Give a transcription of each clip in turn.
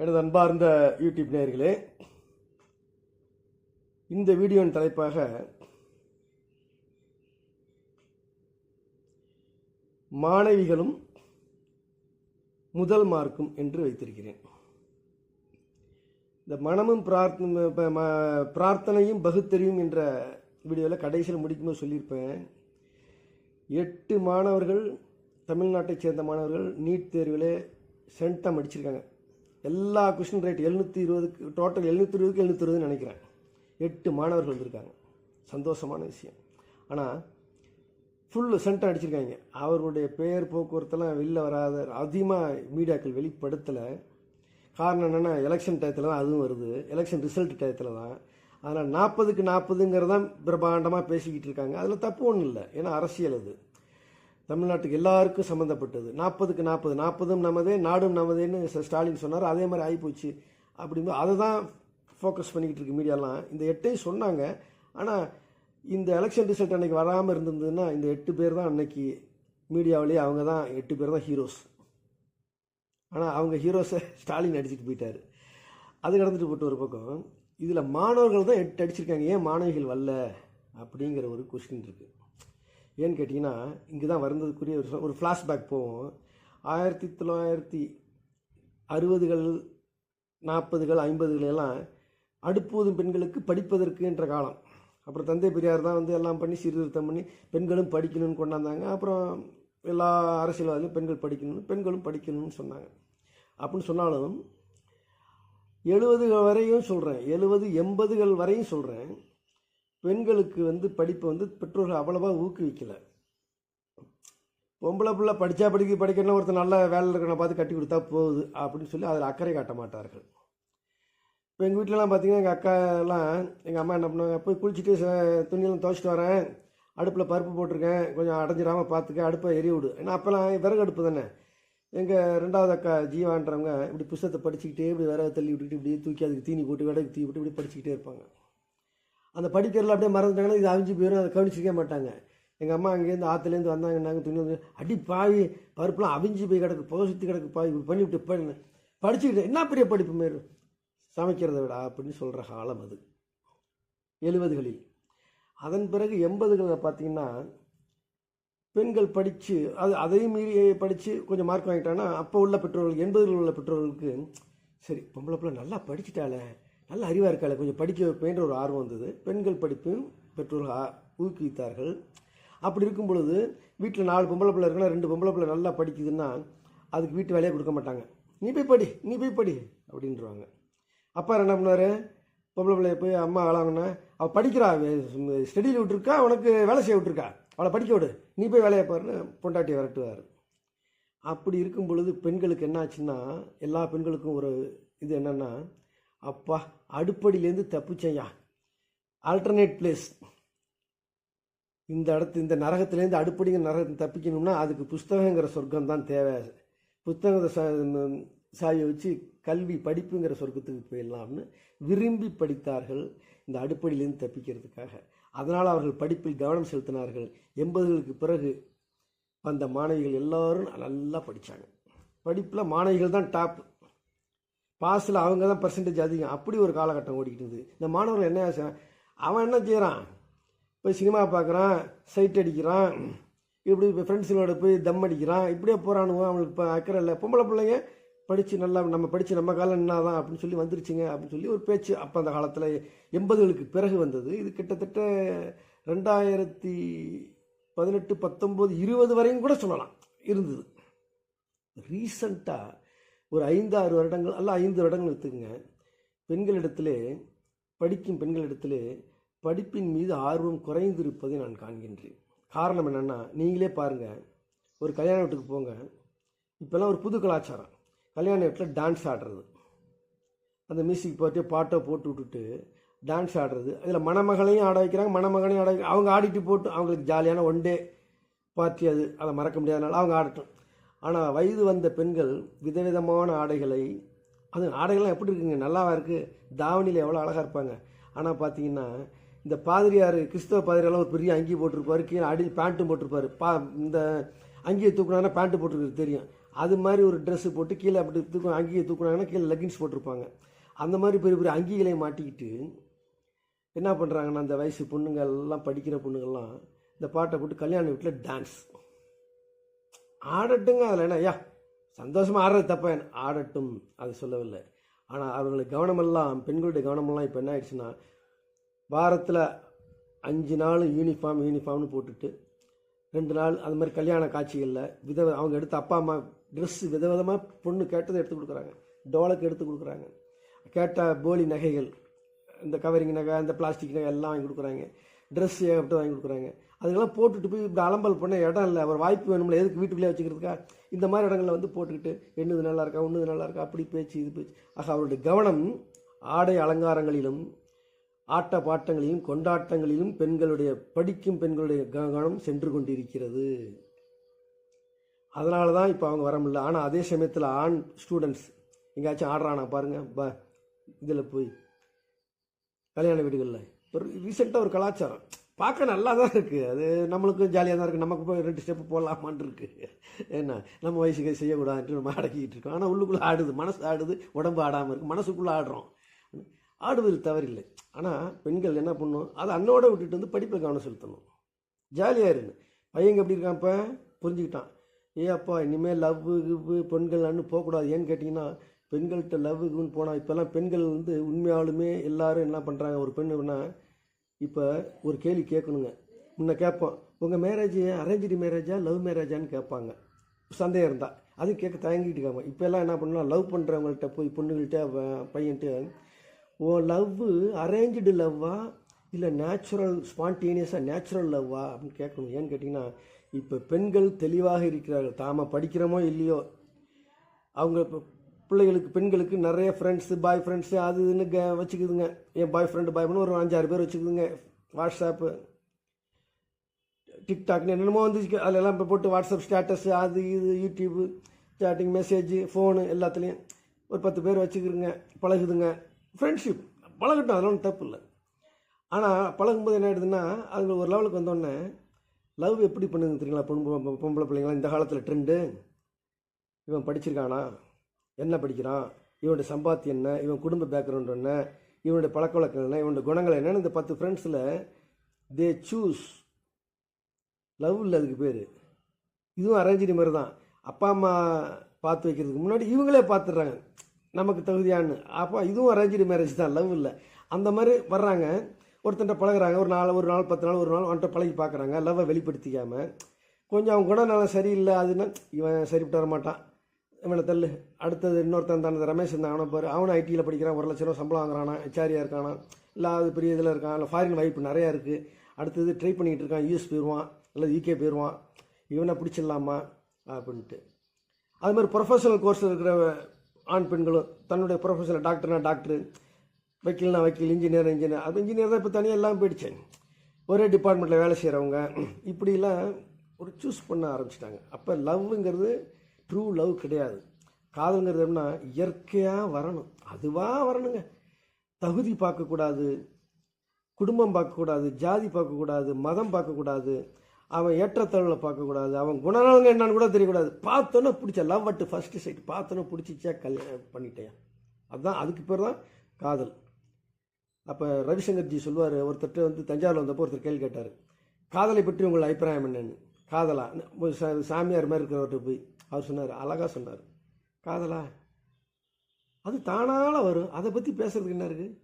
எனது அன்பார்ந்த யூடியூப் நேயர்களே இந்த வீடியோவின் தலைப்பாக மாணவிகளும் முதல் மார்க்கும் என்று வைத்திருக்கிறேன். இந்த மனமும் பிரார்த்தனை பிரார்த்தனையும் பகுத்தறியும் என்ற வீடியோவில் கடைசியில் முடிக்கும்போது சொல்லியிருப்பேன். எட்டு மாணவர்கள் தமிழ்நாட்டைச் சேர்ந்த மாணவர்கள் நீட் தேர்வில் சென்டம் அடிச்சிருக்காங்க. எல்லா கொஷின் ரேட் எழுநூற்றி இருபதுக்கு டோட்டல் எழுநூற்றி இருபதுக்கு எழுநூற்றி இருபதுன்னு நினைக்கிறேன். எட்டு மாணவர்கள் வந்திருக்காங்க. சந்தோஷமான விஷயம். ஆனால் ஃபுல்லு சென்டர் அடிச்சிருக்காங்க. அவர்களுடைய பெயர் போக்குவரத்தெல்லாம் வெளில வராத அதிகமாக மீடியாக்கள் வெளிப்படுத்தலை. காரணம் என்னென்னா எலெக்ஷன் டயத்தில் தான் அதுவும் வருது. எலெக்ஷன் ரிசல்ட் டயத்தில் தான். அதனால் நாற்பதுக்கு நாற்பதுங்கிறதான் பிரம்மாண்டமாக பேசிக்கிட்டு இருக்காங்க. அதில் தப்பு ஒன்றும் இல்லை ஏன்னா அரசியல் அது. தமிழ்நாட்டுக்கு எல்லாருக்கும் சம்மந்தப்பட்டது நாற்பதுக்கு நாற்பது நாற்பதும் நமதே நாடும் நமதேன்னு ஸ்டாலின் சொன்னார். அதே மாதிரி ஆகிப்போச்சு அப்படிங்கும்போது அதை தான் ஃபோக்கஸ் பண்ணிக்கிட்டு இருக்கு மீடியாலாம். இந்த எட்டையும் சொன்னாங்க. ஆனால் இந்த எலெக்ஷன் ரிசல்ட் அன்றைக்கி வராமல் இருந்திருந்ததுன்னா இந்த எட்டு பேர் தான் அன்னைக்கு மீடியாவிலேயே அவங்க தான் எட்டு பேர் தான் ஹீரோஸ் ஆனால் அவங்க ஹீரோஸை ஸ்டாலின் அடிச்சுட்டு போயிட்டார். அது கடந்துட்டு போட்டு ஒரு பக்கம். இதில் மாணவர்கள் தான் எட்டு அடிச்சிருக்காங்க. ஏன் மாணவிகள் வரல? அப்படிங்கிற ஒரு கொஸ்டின் இருக்குது ஏன்னு கேட்டிங்கன்னா இங்கே தான் வருந்ததுக்குரிய ஒரு ஒரு ஃப்ளாஷ்பேக் போவோம் ஆயிரத்தி தொள்ளாயிரத்தி அறுபதுகள் நாற்பதுகள் ஐம்பதுகள் எல்லாம் அடுப்போதும் பெண்களுக்கு படிப்பதற்கு என்ற காலம். அப்புறம் தந்தை பெரியார் தான் வந்து எல்லாம் பண்ணி சீர்திருத்தம் பண்ணி பெண்களும் படிக்கணும்னு கொண்டாந்தாங்க. அப்புறம் எல்லா அரசியல்வாதிகளும் பெண்கள் படிக்கணும் பெண்களும் படிக்கணும்னு சொன்னாங்க. அப்படின்னு சொன்னாலும் எழுபதுகள் வரையும் சொல்கிறேன் எழுபது எண்பதுகள் வரையும் சொல்கிறேன் பெண்களுக்கு வந்து படிப்பை வந்து பெற்றோர்கள் அவ்வளோவா ஊக்குவிக்கலை. பொம்பளை பிள்ளை படித்தா படிக்க படிக்கணும் ஒருத்தர் நல்ல வேலையில் இருக்கிற பார்த்து கட்டி கொடுத்தா போகுது அப்படின்னு சொல்லி அதில் அக்கறை காட்ட மாட்டார்கள். இப்போ எங்கள் வீட்டிலலாம் பார்த்தீங்கன்னா எங்கள் அக்கா எல்லாம் எங்கள் அம்மா என்ன பண்ணுவாங்க போய் குளிச்சுட்டு ச- துணியெல்லாம் துவைச்சிட்டு வரேன். அடுப்பில் பருப்பு போட்டிருக்கேன். கொஞ்சம் அடைஞ்சிடாமல் பார்த்துக்க அடுப்பை எரிய விடு ஏன்னா அப்போல்லாம் விறகு அடுப்பு தானே. எங்கள் ரெண்டாவது அக்கா ஜீவான்றவங்க இப்படி புஸ்தத்தை படிச்சுக்கிட்டே இப்படி விறகு தள்ளி விட்டுட்டு இப்படி தூக்கி அதுக்கு தீனி போட்டு விறகு தீ விட்டு இப்படி படிச்சுக்கிட்டே இருப்பாங்க. அந்த படிக்கிறதுல அப்படியே மறந்துட்டாங்கன்னா இது அவிஞ்சு போயிடும் அதை கவனிச்சிக்க மாட்டாங்க. எங்கள் அம்மா அங்கேருந்து ஆற்றுலேருந்து நாங்கள் துணி வந்து அடி பாவி பருப்புலாம் அவிஞ்சு போய் கிடக்கு புகை சுற்றி கிடக்கு பாவி இப்படி பண்ணி படிச்சுக்கிட்டு என்ன பெரிய படிப்பு மாரி? சமைக்கிறதை விட அப்படின்னு சொல்கிற காலம் அது. எழுபதுகளில். அதன் பிறகு எண்பதுகளில் பார்த்தீங்கன்னா பெண்கள் படித்து அது அதையும் மீறி படித்து கொஞ்சம் மார்க் வாங்கிட்டாங்கன்னா அப்போ உள்ள பெற்றோர்கள் எண்பதுகளில் உள்ள பெற்றோர்களுக்கு சரி பொம்பளை பிள்ளை நல்லா படிச்சுட்டாலே நல்ல அறிவாக இருக்காள். கொஞ்சம் படிக்க வைப்பேன்ற ஒரு ஆர்வம் வந்தது. பெண்கள் படிப்பையும் பெற்றோர்கள் ஆ- ஊக்குவித்தார்கள். அப்படி இருக்கும் பொழுது வீட்டில் நாலு பொம்பளை பிள்ளை இருக்குன்னா ரெண்டு பொம்பளை பிள்ளை நல்லா படிக்குதுன்னா அதுக்கு வீட்டு வேலையை கொடுக்க மாட்டாங்க. நீ போய் படி நீ போய் படி அப்படின்றவாங்க. அப்பா என்ன பண்ணார் பொம்பளை பிள்ளைய போய் அம்மா வேளாங்கன்னா அவள் படிக்கிறா ஸ்டடியில் விட்டுருக்கா உனக்கு வேலை செய்ய விட்டுருக்கா. அவளை படிக்க விடு. நீ போய் வேலையை பாருன்னு பொண்டாட்டியை விரட்டுவார். அப்படி இருக்கும் பொழுது பெண்களுக்கு என்ன ஆச்சுன்னா எல்லா பெண்களுக்கும் ஒரு இது என்னென்னா அப்பா அடுப்படியிலேருந்து தப்பிச்சையா ஆல்டர்னேட் பிளேஸ் இந்த இடத்து இந்த நரகத்துலேருந்து அடுப்படிங்கிற நரகத்தை தப்பிக்கணும்னா அதுக்கு புஸ்தகங்கிற சொர்க்கம் தான் தேவை. புத்தகத்தை சா சாவியை வச்சு கல்வி படிப்புங்கிற சொர்க்கத்துக்கு போயிடலாம்னு விரும்பி படித்தார்கள் இந்த அடுப்படியிலேருந்து தப்பிக்கிறதுக்காக. அதனால் அவர்கள் படிப்பில் கவனம் செலுத்தினார்கள். எண்பதுகளுக்கு பிறகு வந்த மாணவிகள் எல்லோரும் நல்லா படித்தாங்க படிப்பில் மாணவிகள் தான் டாப் பாஸில் அவங்க தான் பர்சன்டேஜ் அதிகம். அப்படி ஒரு காலகட்டம் ஓடிக்கிட்டு இருந்தது. இந்த மாணவர்கள் என்ன ஆசை? அவன் என்ன செய்கிறான் போய் சினிமா பார்க்குறான் சைட் அடிக்கிறான் இப்படி இப்போ ஃப்ரெண்ட்ஸுங்களோட போய் தம் அடிக்கிறான் இப்படியே போகிறானுவோ அவனுக்கு இப்போ அக்கறை இல்லை. பொம்பளை பிள்ளைங்க படித்து நல்லா நம்ம படித்து நம்ம காலம் என்னதான் அப்படின்னு சொல்லி வந்துருச்சுங்க அப்படின்னு சொல்லி ஒரு பேச்சு அப்போ அந்த காலத்தில் எண்பதுகளுக்கு பிறகு வந்தது. இது கிட்டத்தட்ட ரெண்டாயிரத்தி பதினெட்டு பத்தொம்போது இருபது வரையும் கூட சொல்லலாம். இருந்தது. ரீசண்டாக ஒரு ஐந்தாறு வருடங்கள் அல்ல ஐந்து வருடங்கள் எடுத்துக்கங்க. பெண்களிடத்திலே படிக்கும் பெண்களிடத்திலே படிப்பின் மீது ஆர்வம் குறைந்திருப்பதை நான் காண்கின்றேன். காரணம் என்னென்னா நீங்களே பாருங்கள் ஒரு கல்யாண வீட்டுக்கு போங்க. இப்போல்லாம் ஒரு புது கலாச்சாரம். கல்யாண வீட்டில் டான்ஸ் ஆடுறது. அந்த மியூசிக் போட்டு பாட்டை போட்டு விட்டுட்டு டான்ஸ் ஆடுறது. அதில் மணமகளையும் ஆட வைக்கிறாங்க மணமகனையும் ஆட வைக்கிறாங்க. அவங்க ஆடிட்டு போட்டு அவங்களுக்கு ஜாலியான ஒன் டே பார்ட்டி அது அதை மறக்க முடியாதனால அவங்க ஆடட்டும். ஆனால் வயது வந்த பெண்கள் விதவிதமான ஆடைகளை அது ஆடைகள்லாம் எப்படி இருக்குங்க? நல்லாவா இருக்குது தாவணியில் எவ்வளோ அழகாக இருப்பாங்க. ஆனால் பார்த்தீங்கன்னா இந்த பாதிரியார் கிறிஸ்தவ பாதிரியெல்லாம் ஒரு பெரிய அங்கி போட்டிருப்பாரு கீழே அடி பேண்ட்டும் போட்டிருப்பாரு. பா இந்த அங்கியை தூக்குனாங்கன்னா பேண்ட்டு போட்டிருக்கிறது தெரியும். அது மாதிரி ஒரு ட்ரெஸ்ஸு போட்டு கீழே அப்படி தூக்கு அங்கியை தூக்குனாங்கன்னா கீழே லெகின்ஸ் போட்டிருப்பாங்க. அந்த மாதிரி பெரிய பெரிய அங்கிகளை மாட்டிக்கிட்டு என்ன பண்ணுறாங்கன்னா அந்த வயசு பொண்ணுங்க எல்லாம் படிக்கிற பொண்ணுங்கள்லாம் இந்த பாட்டை போட்டு கல்யாண வீட்டில் டான்ஸ் ஆடட்டுங்க அதில் என்ன? ஐயா சந்தோஷமாக ஆடுறது தப்பா? என்ன ஆடட்டும் அது சொல்லவில்லை. ஆனால் அவர்களுடைய கவனமெல்லாம் பெண்களுடைய கவனமெல்லாம் இப்போ என்ன ஆயிடுச்சுன்னா வாரத்தில் அஞ்சு நாள் யூனிஃபார்ம் யூனிஃபார்ம்னு போட்டுட்டு ரெண்டு நாள் அது மாதிரி கல்யாண காட்சிகளில் வித அவங்க எடுத்த அப்பா அம்மா ட்ரெஸ்ஸு விதவிதமாக பொண்ணு கேட்டதை எடுத்து கொடுக்குறாங்க. டோலக்கு எடுத்து கொடுக்குறாங்க. கேட்ட போலி நகைகள் இந்த கவரிங் நகை இந்த பிளாஸ்டிக் நகை எல்லாம் வாங்கி கொடுக்குறாங்க. ட்ரெஸ் ஏகப்பட்டு வாங்கி கொடுக்குறாங்க? அதுக்கெல்லாம் போட்டுட்டு போய் இப்படி அலம்பல் பண்ண இடம் இல்லை. அவர் வாய்ப்பு வேணும்ல. எதுக்கு வீட்டுக்குள்ளே வச்சுக்கிறதுக்கா? இந்த மாதிரி இடங்களில் வந்து போட்டுக்கிட்டு என்னது நல்லா இருக்கா ஒன்றுது நல்லா இருக்கா அப்படி பேச்சு இது பேச்சு. ஆக அவருடைய கவனம் ஆடை அலங்காரங்களிலும் ஆட்ட பாட்டங்களிலும் கொண்டாட்டங்களிலும் பெண்களுடைய படிக்கும் பெண்களுடைய கவனம் சென்று கொண்டிருக்கிறது. அதனால தான் இப்போ அவங்க வர முடியல. ஆனால் அதே சமயத்தில் ஆண் ஸ்டூடெண்ட்ஸ் எங்கேயாச்சும் ஆடுறானா பாருங்கள் ப இதில் போய் கல்யாண வீடுகளில். ஒரு ரீசெண்டாக ஒரு கலாச்சாரம். பார்க்க நல்லா தான் இருக்குது அது நம்மளுக்கும் ஜாலியாக தான் இருக்குது நமக்கு போய் ரெண்டு ஸ்டெப்பு போடலாமான் இருக்குது என்ன நம்ம வயசுக்கு செய்யக்கூடாதுன்ட்டு நம்ம அடக்கிக்கிட்டு இருக்கோம். ஆனால் உள்ளுக்குள்ளே ஆடுது. மனசு ஆடுது. உடம்பு ஆடாமல் இருக்குது மனசுக்குள்ளே ஆடுறோம். ஆடுவது தவறில்லை. ஆனால் பெண்கள் என்ன பண்ணணும் அதை அன்னோட விட்டுட்டு வந்து படிப்பில் கவனம் செலுத்தணும். ஜாலியாக இருந்து பையங்க எப்படி இருக்கான் இப்போ? புரிஞ்சுக்கிட்டான். ஏ அப்பா இனிமேல் லவ் கிவ்வு பெண்கள்னு போகக்கூடாது. ஏன்னு கேட்டிங்கன்னா பெண்கள்கிட்ட லவ் கிவ்னு போனால் இப்போல்லாம் பெண்கள் வந்து உண்மையாலுமே எல்லாரும் என்ன பண்ணுறாங்க ஒரு பெண்ணுன்னா இப்போ ஒரு கேள்வி கேட்கணுங்க. முன்ன கேட்போம் உங்கள் மேரேஜ் அரேஞ்சு மேரேஜா லவ் மேரேஜான்னு கேட்பாங்க. சந்தேகம் இருந்தால் அதுவும் கேட்க தயங்கிட்டு இருக்காங்க. இப்போல்லாம் என்ன பண்ணலாம் லவ் பண்ணுறவங்கள்ட்ட போய் பொண்ணுங்கள்ட்ட பையன்ட்டு ஓ லவ்வு அரேஞ்சு லவ்வா இல்லை நேச்சுரல் ஸ்பான்டேனியஸாக நேச்சுரல் லவ்வா அப்படின்னு கேட்கணும். ஏன்னு கேட்டிங்கன்னா இப்போ பெண்கள் தெளிவாக இருக்கிறார்கள். தாம படிக்கிறோமோ இல்லையோ அவங்க இப்போ பிள்ளைகளுக்கு பெண்களுக்கு நிறைய ஃப்ரெண்ட்ஸு பாய் ஃப்ரெண்ட்ஸு அது இதுன்னு க வச்சுக்குதுங்க. என் பாய் ஃப்ரெண்டு பாய் ஃப்ரெண்டு ஒரு அஞ்சாறு பேர் வச்சுக்குதுங்க. வாட்ஸ்அப்பு டிக்டாக்னு என்னென்னமோ வந்துச்சு. அதிலெல்லாம் இப்போ போட்டு வாட்ஸ்அப் ஸ்டேட்டஸ் அது இது யூடியூப்பு சேட்டிங் மெசேஜு ஃபோனு எல்லாத்துலேயும் ஒரு பத்து பேர் வச்சுக்கிறோங்க பழகுதுங்க. ஃப்ரெண்ட்ஷிப் பழகட்டும் அதெல்லாம் ஒன்றும் தப்பு இல்லை. ஆனால் பழகும்போது என்ன ஆயிடுதுன்னா அது ஒரு லெவலுக்கு வந்தோடனே லவ் எப்படி பண்ணுங்க தெரியுங்களா? பொம்பளை பொம்பளை பிள்ளைங்களாம் இந்த காலத்தில் ட்ரெண்டு இவன் படிச்சிருக்கானா? என்ன படிக்கிறான்? இவனுடைய சம்பாத்தி என்ன? இவன் குடும்ப பேக்ரவுண்ட் என்ன? இவனுடைய பழக்க வழக்கம் என்ன? இவனுடைய குணங்கள் என்னன்னு இந்த பத்து ஃப்ரெண்ட்ஸில் தே சூஸ் லவ் இல்லை அதுக்கு பேர். இதுவும் அரேஞ்சு மாதிரி தான். அப்பா அம்மா பார்த்து வைக்கிறதுக்கு முன்னாடி இவங்களே பார்த்துடுறாங்க. நமக்கு தகுதியான்னு. அப்போ இதுவும் அரேஞ்சு மேரேஜ் தான். லவ் இல்லை அந்த மாதிரி வர்றாங்க. ஒருத்தன்ட்ட பழகுறாங்க. ஒரு நாள் ஒரு நாள் பத்து நாள் ஒரு நாள் அவன்கிட்ட பழகி பார்க்குறாங்க. லவ்வை வெளிப்படுத்திக்காமல் கொஞ்சம் அவன் குணநலம் சரியில்லை அதுன்னா இவன் சரிப்பட்டு வர மாட்டான். இவனை தள்ளு. அடுத்தது இன்னொருத்தன் தான் ரமேஷ் இருந்தாங்கன்னா அவனை பாரு. அவனும் ஐடியில் படிக்கிறான். ஒரு லட்ச ரூபா சம்பளம் வாங்குறானா. ஹெச்ஆரியாக இருக்கானா. இல்லை அது பெரிய இதில் இருக்கான். இல்லை ஃபாரின் வாய்ப்பு நிறையா இருக்குது அடுத்தது ட்ரை பண்ணிகிட்டு இருக்கான். யூஎஸ் போயிடுவான் இல்லை யூகே போயிடுவான் இவனை பிடிச்சிடலாமா? அப்படின்ட்டு. அது மாதிரி ப்ரொஃபஷனல் கோர்ஸ் இருக்கிற ஆண் பெண்களும் தன்னுடைய ப்ரொஃபஷனல் டாக்டர்னா டாக்டர் வக்கீல்னா வக்கீல் இன்ஜினியர் இன்ஜினியர் அது இன்ஜினியர் தான் இப்போ தனியாக எல்லாம் போயிடுச்சு. ஒரே டிபார்ட்மெண்ட்டில் வேலை செய்கிறவங்க இப்படிலாம் ஒரு சூஸ் பண்ண ஆரம்பிச்சிட்டாங்க. அப்போ லவ்ங்கிறது ட்ரூ லவ் கிடையாது. காதல்ங்கிறது எப்படின்னா இயற்கையாக வரணும். அதுவாக வரணுங்க. தகுதி பார்க்கக்கூடாது குடும்பம் பார்க்கக்கூடாது ஜாதி பார்க்கக்கூடாது மதம் பார்க்கக்கூடாது அவன் ஏற்றத்தாழ்வில் பார்க்கக்கூடாது அவன் குணநலங்க என்னன்னு கூட தெரியக்கூடாது. பார்த்தோன்னே பிடிச்ச லவ் அட்டு ஃபஸ்ட்டு சைட் பார்த்தோன்னே பிடிச்சிச்சா கல்யாணம் பண்ணிட்டேன். அதுதான் அதுக்கு பேர் தான் காதல். அப்போ ரவிசங்கர்ஜி சொல்லுவார் ஒருத்தர்கிட்ட வந்து தஞ்சாவூர் வந்தப்போ ஒருத்தர் கேள்வி கேட்டார் காதலை பற்றி உங்கள் அபிப்பிராயம் என்னன்னு? காதலா? சா- சாமியார் மாதிரி இருக்கிறவர்கிட்ட போய் அவர் சொன்னார் அழகாக சொன்னார். காதலா? அது தானால் வரும். அதை பற்றி பேசுறதுக்கு என்ன இருக்குது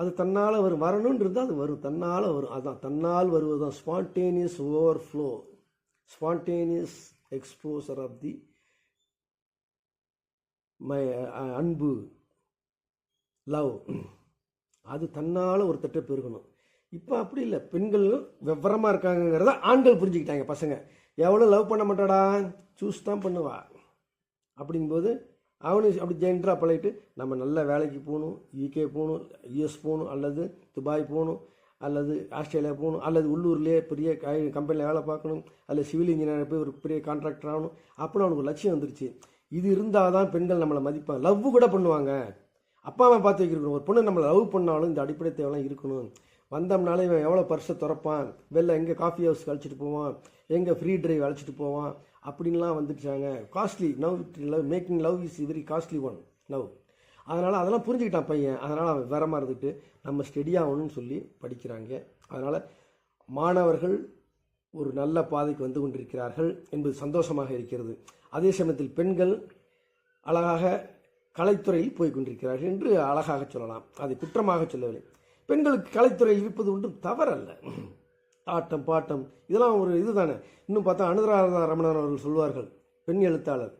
அது தன்னால் வரும். வரணுன்றது அது வரும். தன்னால் வரும். அதுதான் தன்னால் வருவது தான் spontaneous overflow spontaneous exposure of the my அன்பு. லவ் அது தன்னால் ஒரு தட்டை பெருகணும். இப்போ அப்படி இல்லை. பெண்கள் விவரமாக இருக்காங்கங்கிறத ஆண்கள் புரிஞ்சுக்கிட்டாங்க பசங்க. எவ்வளோ லவ் பண்ண மாட்டாடா? சூஸ் தான் பண்ணுவா. அப்படிங்கும்போது அவனு அப்படி ஜென்டராக பழகிட்டு நம்ம நல்ல வேலைக்கு போகணும் யூகே போகணும் யூஎஸ் போகணும் அல்லது துபாய் போகணும் அல்லது ஆஸ்திரேலியா போகணும் அல்லது உள்ளூர்லேயே பெரிய கம்பெனியில் வேலை பார்க்கணும் அல்லது சிவில் இன்ஜினியர் போய் ஒரு பெரிய கான்ட்ராக்டர் ஆகணும் அப்படின்னு அவனுக்கு லட்சியம் வந்துருச்சு. இது இருந்தால் தான் பெண்கள் நம்மளை மதிப்பாங்க. லவ் கூட பண்ணுவாங்க. அப்பா அம்மா பார்த்து வைக்கிறோம் ஒரு பொண்ணு நம்மளை லவ் பண்ணாலும் இந்த அடிப்படை தேவைலாம் இருக்கணும். வந்தோம்னாலே இவன் எவ்வளோ பர்ஸை திறப்பான். வெளில எங்கே காஃபி ஹவுஸ் அழைச்சிட்டு போவான். எங்கே ஃப்ரீ ட்ரைவ் அழைச்சிட்டு போவான். அப்படின்லாம் வந்துட்டாங்க. Costly now love making love is very costly one now அதனால் அதெல்லாம் புரிஞ்சுக்கிட்டான் பையன். அதனால் அவன் வரமா இருந்துட்டு நம்ம ஸ்டெடியாகணும்னு சொல்லி படிக்கிறாங்க. அதனால் மாணவர்கள் ஒரு நல்ல பாதைக்கு வந்து கொண்டிருக்கிறார்கள் என்பது சந்தோஷமாக இருக்கிறது. அதே சமயத்தில் பெண்கள் அழகாக கலைத்துறையில் போய் கொண்டிருக்கிறார்கள் என்று அழகாக சொல்லலாம். அதை குற்றமாக சொல்லவில்லை. பெண்களுக்கு கலைத்துறையில் இருப்பது ஒன்றும் தவறல்ல. ஆட்டம் பாட்டம் இதெல்லாம் ஒரு இதுதானே? இன்னும் பார்த்தா அனுராதா ரமணன் அவர்கள் சொல்வார்கள் பெண் எழுத்தாளர்.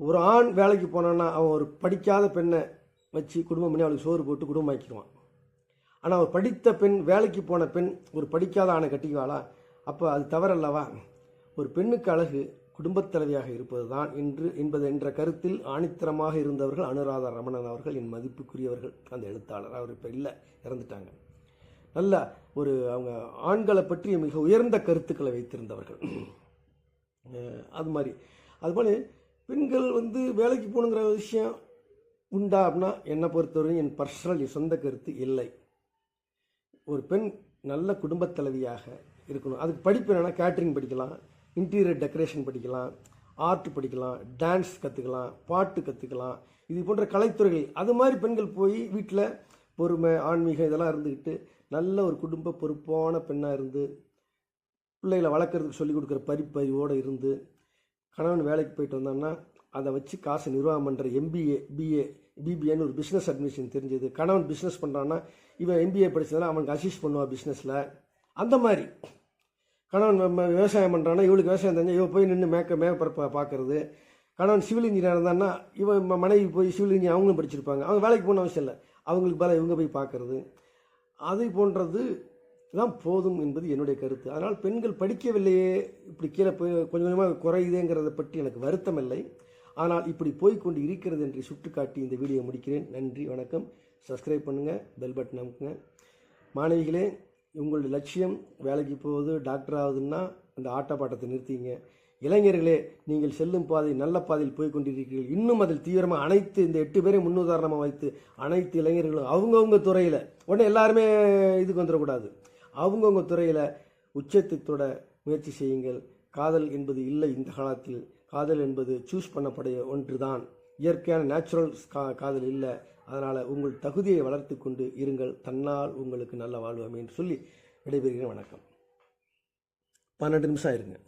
ஒரு ஆண் வேலைக்கு போனான்னா அவன் ஒரு படிக்காத பெண்ணை வச்சு குடும்பம் பண்ணி அவளுக்கு சோறு போட்டு குடும்பம் ஆக்கிடுவான். ஆனால் ஒரு படித்த பெண் வேலைக்கு போன பெண் ஒரு படிக்காத ஆணை கட்டிக்குவாளா? அப்போ அது தவறல்லவா? ஒரு பெண்ணுக்கு அழகு குடும்பத் தலைவியாக இருப்பது தான் என்று என்பது என்ற கருத்தில் ஆணித்தரமாக இருந்தவர்கள் அனுராதா ரமணன் அவர்கள் என் மதிப்புக்குரியவர்கள். அந்த எழுத்தாளர் அவர் இப்போ இல்லை இறந்துட்டாங்க. நல்ல ஒரு அவங்க ஆண்களை பற்றி மிக உயர்ந்த கருத்துக்களை வைத்திருந்தவர்கள். அது மாதிரி. அதுபோல் பெண்கள் வந்து வேலைக்கு போகணுங்கிற விஷயம் உண்டா அப்படின்னா என்னை பொறுத்தவரையும் என் பர்சனல் சொந்த கருத்து இல்லை. ஒரு பெண் நல்ல குடும்பத் தலைவியாக இருக்கணும். அதுக்கு படிப்பு என்னென்னா கேட்ரிங் படிக்கலாம் இன்டீரியர் டெக்கரேஷன் படிக்கலாம் ஆர்ட் படிக்கலாம் டான்ஸ் கற்றுக்கலாம் பாட்டு கற்றுக்கலாம் இது போன்ற கலைத்துறைகள். அது மாதிரி பெண்கள் போய் வீட்டில் பொறுமை ஆன்மீகம் இதெல்லாம் இருந்துக்கிட்டு நல்ல ஒரு குடும்ப பொறுப்பான பெண்ணாக இருந்து பிள்ளைகளை வளர்க்குறதுக்கு சொல்லிக் கொடுக்குற பறிப்பறிவோடு இருந்து கணவன் வேலைக்கு போயிட்டு வந்தான்னா அதை வச்சு காசு நிர்வாகம் பண்ணுற எம்பிஏ பிஏ பிபிஏன்னு ஒரு பிஸ்னஸ் அட்மிஷன் தெரிஞ்சது. கணவன் பிஸ்னஸ் பண்ணுறான்னா இவன் எம்பிஏ படித்ததுனா அவனுக்கு அசிஸ்ட் பண்ணுவான் பிஸ்னஸில் அந்த மாதிரி. கணவன் விவசாயம் பண்ணுறான்னா இவளுக்கு விவசாயம் தெரிஞ்சு இவன் போய் நின்று மேக்க மேகப்பரப்பை பார்க்கறது கணவன் சிவில் இன்ஜினியர் இருந்தான்னா இவன் மனைவி போய் சிவில் இன்ஜினியர் அவங்களும் படிச்சிருப்பாங்க. அவங்க வேலைக்கு போகணும் அவசியம் இல்லை. அவங்களுக்கு பல இவங்க போய் பார்க்குறது அதை போன்றது தான் போதும் என்பது என்னுடைய கருத்து. அதனால் பெண்கள் படிக்கவில்லையே இப்படி கீழே போய் கொஞ்சம் கொஞ்சமாக குறையுதேங்கிறத பற்றி எனக்கு வருத்தம் இல்லை ஆனால் இப்படி போய்க்கொண்டு இருக்கிறது என்று சுட்டுக்காட்டி இந்த வீடியோ முடிக்கிறேன். நன்றி வணக்கம். சப்ஸ்கிரைப் பண்ணுங்கள் பெல் பட்டன் அமுக்குங்க. மாணவிகளே உங்களுடைய லட்சியம் வேலைக்கு போவது டாக்டர் ஆகுதுன்னா அந்த ஆட்ட பாட்டத்தை நிறுத்திங்க இளைஞர்களே நீங்கள் செல்லும் பாதை நல்ல பாதையில் போய் கொண்டிருக்கிறீர்கள். இன்னும் அதில் தீவிரமாக அனைத்து இந்த எட்டு பேரையும் முன்னுதாரணமாக வைத்து அனைத்து இளைஞர்களும் அவங்கவுங்க துறையில் உடனே எல்லாருமே இதுக்கு வந்துடக்கூடாது. அவங்கவுங்க துறையில் உச்சத்தை தொட முயற்சி செய்யுங்கள். காதல் என்பது இல்லை இந்த காலத்தில். காதல் என்பது சூஸ் பண்ணப்படைய ஒன்று தான் இயற்கையான நேச்சுரல் கா காதல் இல்லை. அதனால் உங்கள் தகுதியை வளர்த்து கொண்டு இருங்கள். தன்னால் உங்களுக்கு நல்ல வாழ்வு என்று சொல்லி விடைபெறுகிறேன். வணக்கம். பன்னெண்டு நிமிஷம் ஆயிருங்க.